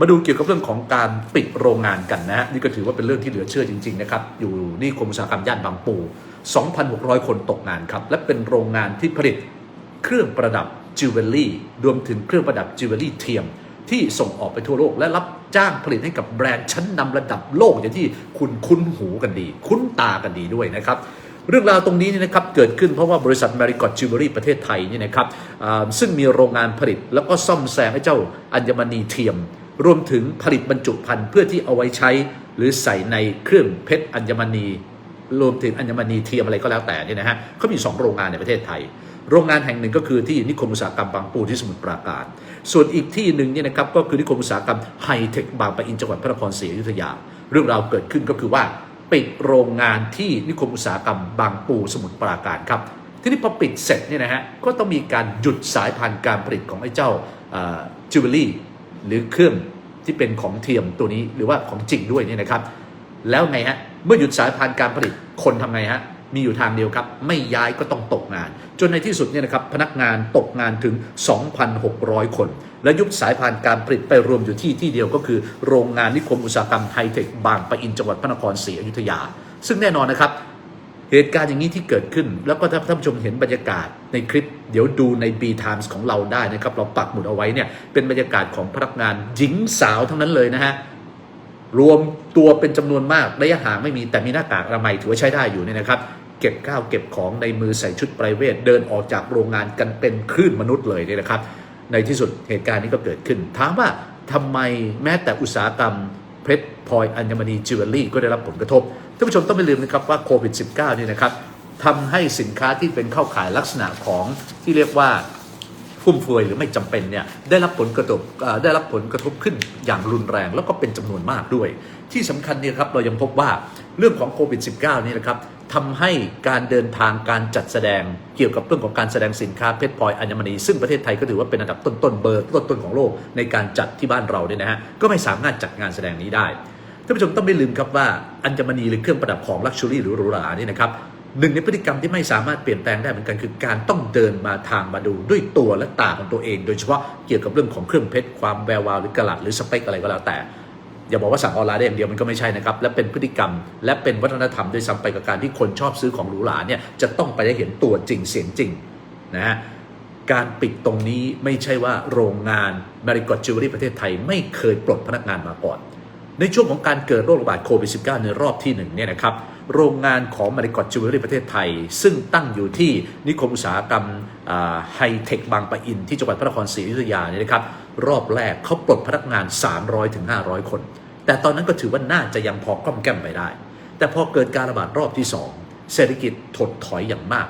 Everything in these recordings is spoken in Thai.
มาดูเกี่ยวกับเรื่องของการปิดโรงงานกันนะฮะนี่ก็ถือว่าเป็นเรื่องที่เหลือเชื่อจริงๆนะครับอยู่นี่คมอุตสาหกรรมย่านบางปู 2,600 คนตกงานครับและเป็นโรงงานที่ผลิตเครื่องประดับจิวเวลรี่รวมถึงเครื่องประดับจิวเวลรี่เทียมที่ส่งออกไปทั่วโลกและรับจ้างผลิตให้กับแบรนด์ชั้นนำระดับโลกอย่างที่คุณคุ้นหูกันดี คุ้นตากันดีด้วยนะครับเรื่องราวตรงนี้เนี่ยนะครับเกิดขึ้นเพราะว่าบริษัท m a r i g o t Jewelry ประเทศไทยเนี่ยนะครับซึ่งมีโรงงานผลิตแล้วก็ซ่อมแซมให้เจ้าอัญมณีเทียม รวมถึงผลิตบรรจุภัณฑ์เพื่อที่เอาไว้ใช้ หรือใส่ในเครื่องเพชรอัญมณี รวมถึงอัญมณีเทียมอะไรก็แล้วแต่เนี่ยนะฮะเขามี 2 โรงงานในประเทศไทย โรงงานแห่งหนึ่งก็คือที่นิคมอุตสาหกรรมบางปูที่สมุทรปราการ ส่วนอีกที่หนึ่งเนี่ยนะครับก็คือนิคมอุตสาหกรรมไฮเทคบางปะอินจังหวัดพระนครศรีอยุธยา เรื่องราวเกิดขึ้นก็คือว่าปิดโรงงานที่นิคมอุตสาหกรรมบางปูสมุทรปราการครับทีนี้พอปิดเสร็จเนี่ยนะฮะก็ต้องมีการหยุดสายพันธุ์การผลิตของไอ้เจ้าจิวเวลรี่ หรือเครื่องที่เป็นของเทียมตัวนี้หรือว่าของจริงด้วยเนี่ยนะครับ แล้วไงฮะเมื่อหยุดสายพานการผลิตคนทำไงฮะมีอยู่ทางเดียวครับ ไม่ย้ายก็ต้องตกงาน จนในที่สุดเนี่ยนะครับพนักงานตกงานถึง 2,600 คน และยุบสายพานการผลิตไปรวมอยู่ที่ที่เดียวก็คือ โรงงานนิคมอุตสาหกรรมไฮเทคบางปะอินจังหวัดพระนครศรีอยุธยา ซึ่งแน่นอนนะครับ เหตุการณ์อย่างนี้ที่เกิดขึ้น แล้วก็ถ้าท่านผู้ชมเห็นบรรยากาศในคลิป เดี๋ยวดูใน B Times ของเราได้นะครับ เราปักหมุดเอาไว้เนี่ยเป็นบรรยากาศของพนักงานหญิงสาวทั้งนั้นเลยนะฮะรวมตัวเป็นจำนวนมากระยะห่างไม่มีแต่มีหน้ากากอนามัยถือว่าใช้ได้อยู่เนี่ยนะครับ เก็บข้าวเก็บของในมือใส่ชุดไพรเวทเดินออกจากโรงงานกันเป็นคลื่นมนุษย์เลยเนี่ยนะครับ ในที่สุดเหตุการณ์นี้ก็เกิดขึ้น ถามว่าทำไมแม้แต่อุตสาหกรรมเพชรพลอยอัญมณีจิวเวลรี่ก็ได้รับผลกระทบ ท่านผู้ชมต้องไม่ลืมนะครับว่าโควิด -19 เนี่ยนะครับทำให้สินค้าที่เป็นเข้าขายลักษณะของที่เรียกว่าฟุ่มเฟือยหรือไม่จำเป็นเนี่ยได้รับผลกระทบได้รับผลกระทบขึ้นอย่างรุนแรง แล้วก็เป็นจำนวนมากด้วย ที่สำคัญเนี่ยครับเรายังพบว่าเรื่องของโควิด -19 นี่นะครับทำให้การเดินทางการจัดแสดงเกี่ยวกับเรื่องของการแสดงสินค้าเพชรพลอยอัญมณี ซึ่งประเทศไทยก็ถือว่าเป็นอันดับต้นๆเบอร์ต้นๆของโลกในการจัดที่บ้านเราเนี่ยนะฮะก็ไม่สามารถจัดงานแสดงนี้ได้ ท่านผู้ชมต้องไม่ลืมครับว่าอัญมณีหรือเครื่องประดับของลักชัวรี่หรือหรูหรานี่นะครับหนึ่งในพฤติกรรมที่ไม่สามารถเปลี่ยนแปลงได้เหมือนกันคือการต้องเดินมาทางมาดูด้วยตัวและตาของตัวเอง โดยเฉพาะเกี่ยวกับเรื่องของเครื่องเพชรความแวววาวหรือกระลัดหรือสเปคอะไรก็แล้วแต่อย่าบอกว่าสั่งออนไลน์ได้อย่างเดียวมันก็ไม่ใช่นะครับ และเป็นพฤติกรรม และเป็นวัฒนธรรมโดยซ้ำไปกับการที่คนชอบซื้อของหรูหราเนี่ยจะต้องไปได้เห็นตัวจริงเสียงจริงนะฮะการปิดตรงนี้ไม่ใช่ว่าโรงงาน m a r i g o t Jewelry ประเทศไทย ไม่เคยปลดพนักงานมาก่อน ในช่วงของการเกิดโรคระบาดโควิด -19 ในรอบที่หนึ่งเนี่ยนะครับโรงงานของ m a r i g o t Jewelry ประเทศไทย ซึ่งตั้งอยู่ที่นิคมอุตสาหกรรมไฮเทคบางปะอิน ที่จังหวัดพระนครศรีอยุธยาเนี่ยนะครับรอบแรกเขาปลดพนักงาน 300-500 คน แต่ตอนนั้นก็ถือว่าน่าจะยังพอกล้อมแก้มไปได้ แต่พอเกิดการระบาดรอบที่ 2 เศรษฐกิจถดถอยอย่างมาก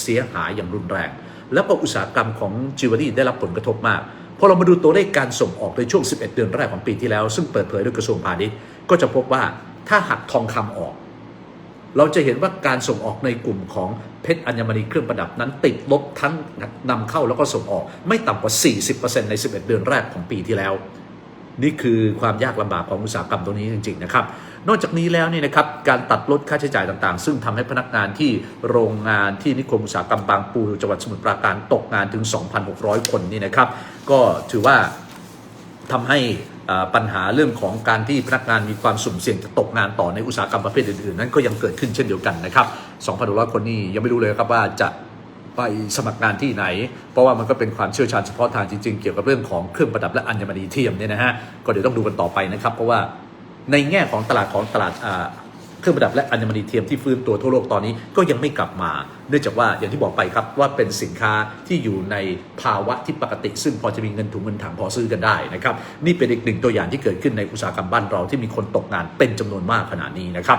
เสียหายอย่างรุนแรง แล้วก็อุตสาหกรรมของจิวเวลรี่ได้รับผลกระทบมาก พอเรามาดูตัวเลขการส่งออกในช่วง 11 เดือนแรกของปีที่แล้ว ซึ่งเปิดเผยโดยกระทรวงพาณิชย์ก็จะพบว่าถ้าหักทองคำออก เราจะเห็นว่าการส่งออกในกลุ่มของเพชรอัญมณีเครื่องประดับนั้นติดลบทั้งนำเข้าแล้วก็ส่งออก ไม่ต่ำกว่า 40%ใน 11 เดือนแรกของปีที่แล้ว นี่คือความยากลำบากของอุตสาหกรรมตรงนี้จริงๆนะครับ นอกจากนี้แล้วนี่นะครับการตัดลดค่าใช้จ่ายต่างๆ ซึ่งทำให้พนักงานที่โรงงานที่นิคมอุตสาหกรรมบางปูจังหวัดสมุทรปราการตกงานถึง 2,600 คนนี่นะครับ ก็ถือว่าทำให้ปัญหาเรื่องของการที่พนักงานมีความสุ่มเสี่ยงจะตกงานต่อในอุตสาหกรรมประเภทอื่นๆ นั้นก็ยังเกิดขึ้นเช่นเดียวกันนะครับ 2,600 คนนี่ยังไม่รู้เลยครับว่าจะ ไปสมัครงานที่ไหน เพราะว่ามันก็เป็นความเชี่ยวชาญเฉพาะทางจริงๆ เกี่ยวกับเรื่องของเครื่องประดับและอัญมณีเทียมเนี่ยนะฮะก็เดี๋ยวต้องดูกันต่อไปนะครับ เพราะว่าในแง่ของตลาดของตลาดเครื่องประดับและอัญมณีเทียมที่ฟื้นตัวทั่วโลกตอนนี้ก็ยังไม่กลับมา เนื่องจากว่าอย่างที่บอกไปครับว่าเป็นสินค้าที่อยู่ในภาวะที่ปกติ ซึ่งพอจะมีเงินถุงเงินถังพอซื้อกันได้นะครับนี่เป็นอีกหนึ่งตัวอย่างที่เกิดขึ้นในอุตสาหกรรมบ้านเราที่มีคนตกงานเป็นจำนวนมากขนาดนี้นะครับ